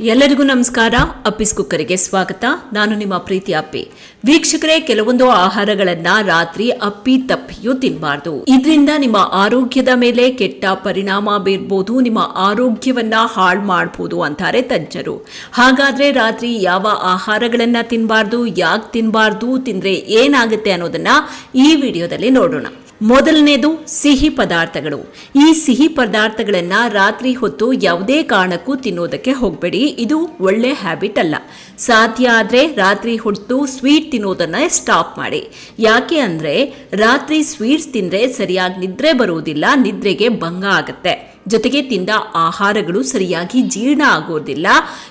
ಎಲ್ಲರಿಗೂ ನಮಸ್ಕಾರ. ಅಪ್ಪಿಸ್ ಕುಕ್ಕರಿಗೆ ಸ್ವಾಗತ. ನಾನು ನಿಮ್ಮ ಪ್ರೀತಿ ಅಪ್ಪಿ. ವೀಕ್ಷಕರೇ, ಕೆಲವೊಂದು ಆಹಾರಗಳನ್ನ ರಾತ್ರಿ ಅಪ್ಪಿ ತಪ್ಪಿಯೂ ತಿನ್ನಬಾರ್ದು ಇದರಿಂದ ನಿಮ್ಮ ಆರೋಗ್ಯದ ಮೇಲೆ ಕೆಟ್ಟ ಪರಿಣಾಮ ಬೀರ್ಬೋದು, ನಿಮ್ಮ ಆರೋಗ್ಯವನ್ನ ಹಾಳು ಮಾಡಬಹುದು ಅಂತಾರೆ ತಜ್ಞರು. ಹಾಗಾದ್ರೆ ರಾತ್ರಿ ಯಾವ ಆಹಾರಗಳನ್ನ ತಿನ್ನಬಾರ್ದು ಯಾಕೆ ತಿನ್ನಬಾರ್ದು ತಿಂದ್ರೆ ಏನಾಗುತ್ತೆ ಅನ್ನೋದನ್ನ ಈ ವಿಡಿಯೋದಲ್ಲಿ ನೋಡೋಣ. ಮೊದಲನೇದು ಸಿಹಿ ಪದಾರ್ಥಗಳು. ಈ ಸಿಹಿ ಪದಾರ್ಥಗಳನ್ನು ರಾತ್ರಿ ಹೊತ್ತು ಯಾವುದೇ ಕಾರಣಕ್ಕೂ ತಿನ್ನೋದಕ್ಕೆ ಹೋಗಬೇಡಿ. ಇದು ಒಳ್ಳೆ ಹ್ಯಾಬಿಟ್ ಅಲ್ಲ. ಸಾಧ್ಯ ಆದರೆ ರಾತ್ರಿ ಹೊತ್ತು ಸ್ವೀಟ್ ತಿನ್ನೋದನ್ನ ಸ್ಟಾಪ್ ಮಾಡಿ. ಯಾಕೆ ಅಂದರೆ ರಾತ್ರಿ ಸ್ವೀಟ್ಸ್ ತಿಂದ್ರೆ ಸರಿಯಾಗಿ ನಿದ್ರೆ ಬರುವುದಿಲ್ಲ, ನಿದ್ರೆಗೆ ಭಂಗ ಆಗುತ್ತೆ. ಜೊತೆಗೆ ತಿಂದ ಆಹಾರಗಳು ಸರಿಯಾಗಿ ಜೀರ್ಣ ಆಗೋದಿಲ್ಲ.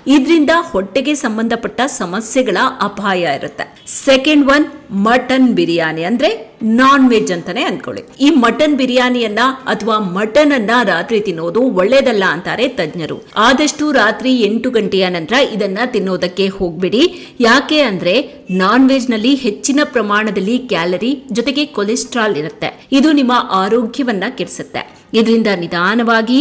ಇದರಿಂದ ಹೊಟ್ಟೆಗೆ ಸಂಬಂಧಪಟ್ಟ ಸಮಸ್ಯೆಗಳ ಅಪಾಯ ಇರುತ್ತೆ. ಸೆಕೆಂಡ್ ಒನ್ ಮಟನ್ ಬಿರಿಯಾನಿ ಅಂದ್ರೆ ನಾನ್ ವೆಜ್ ಅಂತಾನೆ ಅಂದ್ಕೊಳ್ಳಿ ಈ ಮಟನ್ ಬಿರಿಯಾನಿಯನ್ನ ಅಥವಾ ಮಟನ್ ಅನ್ನ ರಾತ್ರಿ ತಿನ್ನೋದು ಒಳ್ಳೇದಲ್ಲ ಅಂತಾರೆ ತಜ್ಞರು. ಆದಷ್ಟು ರಾತ್ರಿ ಎಂಟು ಗಂಟೆಯ ನಂತರ ಇದನ್ನ ತಿನ್ನೋದಕ್ಕೆ ಹೋಗ್ಬಿಡಿ. ಯಾಕೆ ಅಂದ್ರೆ ನಾನ್ ವೆಜ್ನಲ್ಲಿ ಹೆಚ್ಚಿನ ಪ್ರಮಾಣದಲ್ಲಿ ಕ್ಯಾಲರಿ ಜೊತೆಗೆ ಕೊಲೆಸ್ಟ್ರಾಲ್ ಇರುತ್ತೆ. ಇದು ನಿಮ್ಮ ಆರೋಗ್ಯವನ್ನ ಕೆಡಿಸುತ್ತೆ. ಇದರಿಂದ ನಿಧಾನವಾಗಿ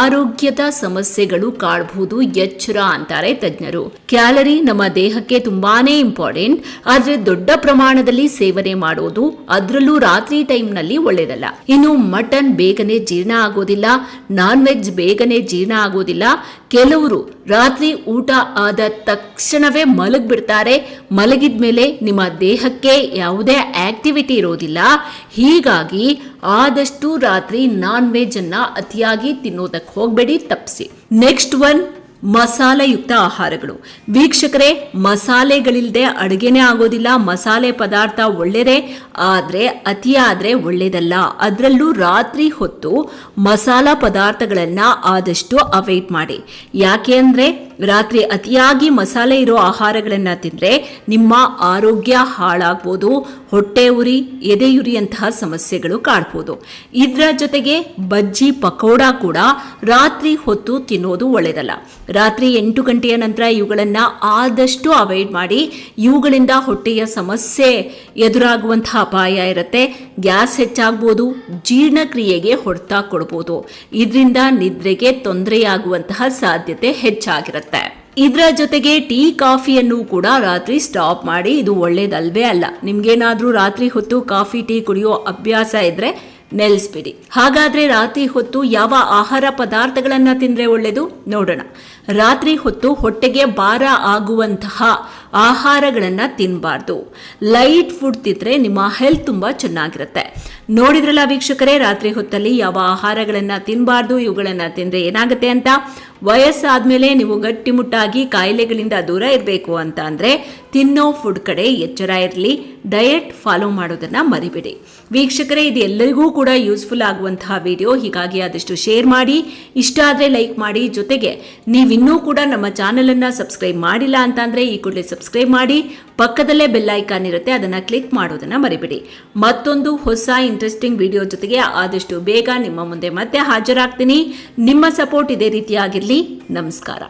ಆರೋಗ್ಯದ ಸಮಸ್ಯೆಗಳು ಕಾಡಬಹುದು ಎಚ್ಚರ ಅಂತಾರೆ ತಜ್ಞರು. ಕ್ಯಾಲರಿ ನಮ್ಮ ದೇಹಕ್ಕೆ ತುಂಬಾನೇ ಇಂಪಾರ್ಟೆಂಟ್, ಆದ್ರೆ ದೊಡ್ಡ ಪ್ರಮಾಣದಲ್ಲಿ ಸೇವನೆ ಮಾಡೋದು ಅದರಲ್ಲೂ ರಾತ್ರಿ ಟೈಮ್ನಲ್ಲಿ ಒಳ್ಳೇದಲ್ಲ. ಇನ್ನು ಮಟನ್ ಬೇಗನೆ ಜೀರ್ಣ ಆಗೋದಿಲ್ಲ ನಾನ್ ವೆಜ್ ಬೇಗನೆ ಜೀರ್ಣ ಆಗೋದಿಲ್ಲ. ಕೆಲವರು ರಾತ್ರಿ ಊಟ ಆದ ತಕ್ಷಣವೇ ಮಲಗಿಬಿಡ್ತಾರೆ. ಮಲಗಿದ್ಮೇಲೆ ಮಲಗಿದ ಮೇಲೆ ನಿಮ್ಮ ದೇಹಕ್ಕೆ ಯಾವುದೇ ಆಕ್ಟಿವಿಟಿ ಇರೋದಿಲ್ಲ. ಹೀಗಾಗಿ ಆದಷ್ಟು ರಾತ್ರಿ ನಾನ್ ವೆಜ್ ಅನ್ನ ಅತಿಯಾಗಿ ತಿನ್ನೋದಕ್ಕೆ ಹೋಗಬೇಡಿ, ತಪ್ಪಿಸಿ. ನೆಕ್ಸ್ಟ್ ಒನ್ ಮಸಾಲೆಯುಕ್ತ ಆಹಾರಗಳು. ವೀಕ್ಷಕರೇ ಮಸಾಲೆಗಳಿಲ್ಲದೆ ಅಡುಗೆನೇ ಆಗೋದಿಲ್ಲ. ಮಸಾಲೆ ಪದಾರ್ಥ ಒಳ್ಳೆಯದೇ ಆದರೆ, ಅತಿಯಾದರೆ ಒಳ್ಳೆಯದಲ್ಲ ಅದರಲ್ಲೂ ರಾತ್ರಿ ಹೊತ್ತು ಮಸಾಲ ಪದಾರ್ಥಗಳನ್ನು ಆದಷ್ಟು ಅವಾಯ್ಡ್ ಮಾಡಿ. ಯಾಕೆ ರಾತ್ರಿ ಅತಿಯಾಗಿ ಮಸಾಲೆ ಇರೋ ಆಹಾರಗಳನ್ನು ತಿಂದರೆ ನಿಮ್ಮ ಆರೋಗ್ಯ ಹಾಳಾಗ್ಬೋದು, ಹೊಟ್ಟೆ ಉರಿ ಎದೆಯುರಿಯಂತಹ ಸಮಸ್ಯೆಗಳು ಕಾಡ್ಬೋದು ಇದರ ಜೊತೆಗೆ ಬಜ್ಜಿ ಪಕೋಡ ಕೂಡ ರಾತ್ರಿ ಹೊತ್ತು ತಿನ್ನೋದು ಒಳ್ಳೆಯದಲ್ಲ ರಾತ್ರಿ ಎಂಟು ಗಂಟೆಯ ನಂತರ ಇವುಗಳನ್ನು ಆದಷ್ಟು ಅವಾಯ್ಡ್ ಮಾಡಿ, ಇವುಗಳಿಂದ ಹೊಟ್ಟೆಯ ಸಮಸ್ಯೆ ಎದುರಾಗುವಂತಹ ಅಪಾಯ ಇರುತ್ತೆ. ಗ್ಯಾಸ್ ಹೆಚ್ಚಾಗ್ಬೋದು, ಜೀರ್ಣಕ್ರಿಯೆಗೆ ಹೊಡೆತ ಕೊಡ್ಬೋದು. ಇದರಿಂದ ನಿದ್ರೆಗೆ ತೊಂದರೆಯಾಗುವಂತಹ ಸಾಧ್ಯತೆ ಹೆಚ್ಚಾಗಿರುತ್ತೆ. ಇದರ ಜೊತೆಗೆ ಟೀ, ಕಾಫಿಯನ್ನು ಕೂಡ ರಾತ್ರಿ ಸ್ಟಾಪ್ ಮಾಡಿ ಇದು ಒಳ್ಳೇದಲ್ವೇ ಅಲ್ಲ. ನಿಮ್ಗೇನಾದ್ರೂ ರಾತ್ರಿ ಹೊತ್ತು ಕಾಫಿ, ಟೀ ಕುಡಿಯೋ ಅಭ್ಯಾಸ ಇದ್ರೆ ನೆಲೆಸ್ಬಿಡಿ. ಹಾಗಾದ್ರೆ ರಾತ್ರಿ ಹೊತ್ತು ಯಾವ ಆಹಾರ ಪದಾರ್ಥಗಳನ್ನ ತಿಂದ್ರೆ ಒಳ್ಳೆಯದು ನೋಡೋಣ. ರಾತ್ರಿ ಹೊತ್ತು ಹೊಟ್ಟೆಗೆ ಭಾರ ಆಗುವಂತಹ ಆಹಾರಗಳನ್ನ ತಿನ್ನಬಾರ್ದು ಲೈಟ್ ಫುಡ್ ತಿಂದ್ರೆ ನಿಮ್ಮ ಹೆಲ್ತ್ ತುಂಬಾ ಚೆನ್ನಾಗಿರುತ್ತೆ. ನೋಡಿದ್ರಲ್ಲ ವೀಕ್ಷಕರೇ, ರಾತ್ರಿ ಹೊತ್ತಲ್ಲಿ ಯಾವ ಆಹಾರಗಳನ್ನ ತಿನ್ನಬಾರ್ದು ಇವುಗಳನ್ನ ತಿಂದ್ರೆ ಏನಾಗುತ್ತೆ ಅಂತ? ವಯಸ್ಸಾದ್ಮೇಲೆ ನೀವು ಗಟ್ಟಿಮುಟ್ಟಾಗಿ ಕಾಯಿಲೆಗಳಿಂದ ದೂರ ಇರಬೇಕು ಅಂತ ಅಂದ್ರೆ ತಿನ್ನೋ ಫುಡ್ ಕಡೆ ಎಚ್ಚರ ಇರಲಿ ಡಯಟ್ ಫಾಲೋ ಮಾಡೋದನ್ನ ಮರಿಬೇಡಿ. ವೀಕ್ಷಕರೇ, ಇದು ಎಲ್ಲರಿಗೂ ಕೂಡ ಯೂಸ್ಫುಲ್ ಆಗುವಂತಹ ವಿಡಿಯೋ ಹೀಗಾಗಿ ಆದಷ್ಟು ಶೇರ್ ಮಾಡಿ, ಇಷ್ಟ ಆದರೆ ಲೈಕ್ ಮಾಡಿ. ಜೊತೆಗೆ ನೀವಿನ್ನೂ ಕೂಡ ನಮ್ಮ ಚಾನಲನ್ನು ಸಬ್ಸ್ಕ್ರೈಬ್ ಮಾಡಿಲ್ಲ ಅಂತಂದರೆ ಈ ಕೂಡಲೇ ಸಬ್ಸ್ಕ್ರೈಬ್ ಮಾಡಿ, ಪಕ್ಕದಲ್ಲೇ ಬೆಲ್ ಐಕಾನ್ ಇರುತ್ತೆ, ಅದನ್ನು ಕ್ಲಿಕ್ ಮಾಡೋದನ್ನು ಮರಿಬೇಡಿ. ಮತ್ತೊಂದು ಹೊಸ ಇಂಟ್ರೆಸ್ಟಿಂಗ್ ವಿಡಿಯೋ ಜೊತೆಗೆ ಆದಷ್ಟು ಬೇಗ ನಿಮ್ಮ ಮುಂದೆ ಮತ್ತೆ ಹಾಜರಾಗ್ತೀನಿ. ನಿಮ್ಮ ಸಪೋರ್ಟ್ ಇದೇ ರೀತಿಯಾಗಿರಲಿ. ನಮಸ್ಕಾರ